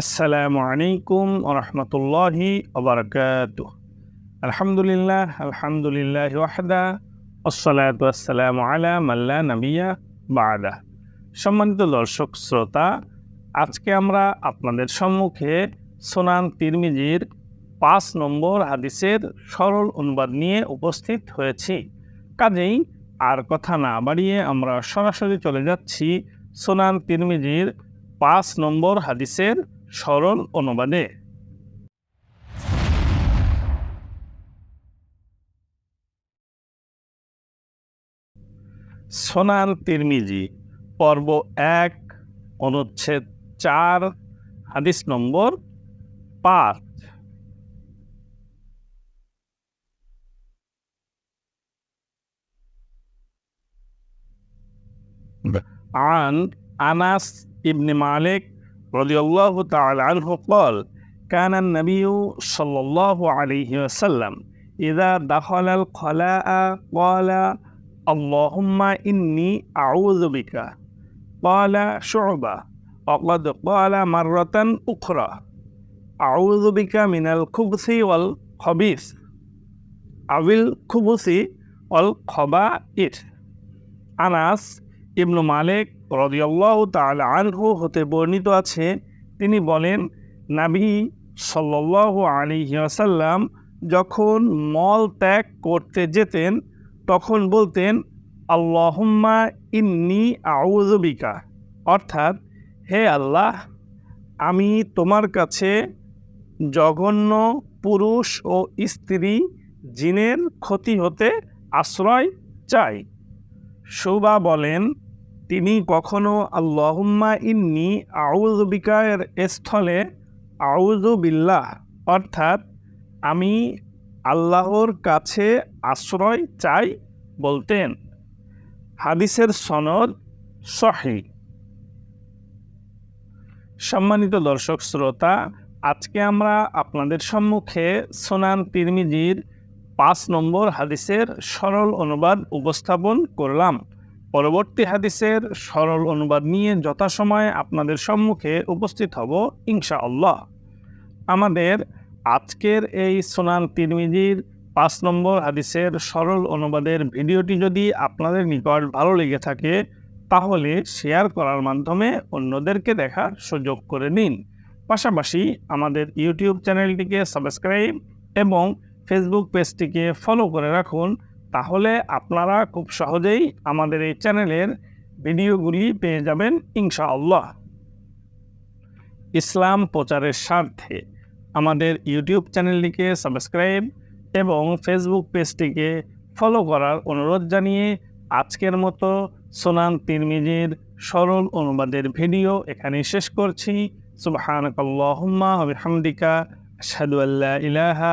আসসালামু আলাইকুম রহমতুল্লাহি ওবরাকাত আলহামদুলিল্লাহ আলহামদুলিল্লাহ ওয়াহদা আসসালাতু আসসালামু আলা মাল্লা নবিয়া বাদা। সম্মানিত দর্শক, শ্রোতা, আজকে আমরা আপনাদের সম্মুখে সোনান তিরমিজির পাঁচ নম্বর হাদিসের সরল অনুবাদ নিয়ে উপস্থিত হয়েছি। কাজেই আর কথা না বাড়িয়ে আমরা সরাসরি চলে যাচ্ছি সোনান তিরমিজির পাঁচ নম্বর হাদিসের সরল অনুবাদে সোনান তিরমিজি পর্ব এক অনুচ্ছেদ চার হাদিস নম্বর পাঁচ عن أنس بن مالك رضي الله تعالى عنه قال كان النبي صلى الله عليه وسلم إذا دخل القلاء قال اللهم إني أعوذ بك قال شعبة وقد قال مرة أخرى أعوذ بك من الكبث والخبيث أو الكبث والخبائث أنس ইবনু মালিক রদিয়াল্লাহ তাল আনহু হতে বর্ণিত আছে, তিনি বলেন, নাবি সাল্লাহ আলিহাসাল্লাম যখন মল ত্যাগ করতে যেতেন, তখন বলতেন, আল্লাহম্মা ইন্নি আউজবিকা অর্থাৎ, হে আল্লাহ, আমি তোমার কাছে জঘন্য পুরুষ ও স্ত্রী জিনের ক্ষতি হতে আশ্রয় চাই। শোভা বলেন তিনি কখনো আল্লাহুম্মা ইন্নি আউজবিকায়ের স্থলে আউজু বিল্লাহ অর্থাৎ আমি আল্লাহর কাছে আশ্রয় চাই বলতেন। হাদিসের সনদ সহি সম্মানিত দর্শক, শ্রোতা, আজকে আমরা আপনাদের সম্মুখে সোনান তিরমিজির পাঁচ নম্বর হাদিসের সরল অনুবাদ উপস্থাপন করলাম। পরবর্তী হাদিসের সরল অনুবাদ নিয়ে যথাসময়ে আপনাদের সম্মুখে উপস্থিত হব ইনশা আল্লাহ আমাদের আজকের এই সোনান তিরমিজির পাঁচ নম্বর হাদিসের সরল অনুবাদের ভিডিওটি যদি আপনাদের নিকট ভালো লেগে থাকে, তাহলে শেয়ার করার মাধ্যমে অন্যদেরকে দেখার সুযোগ করে নিন। পাশাপাশি আমাদের ইউটিউব চ্যানেলটিকে সাবস্ক্রাইব এবং ফেসবুক পেজটিকে ফলো করে রাখুন। তাহলে আপনারা খুব সহজেই আমাদের এই চ্যানেলের ভিডিওগুলি পেয়ে যাবেন ইনশাআল্লাহ। ইসলাম প্রচারের স্বার্থে আমাদের ইউটিউব চ্যানেলটিকে সাবস্ক্রাইব এবং ফেসবুক পেজটিকে ফলো করার অনুরোধ জানিয়ে আজকের মতো সোনান তিরমিজির সরল অনুবাদের ভিডিও এখানে শেষ করছি। সুবাহানকাল্লাহুম্মা বিহামদিকা, আশহাদু আল্লা ইলাহা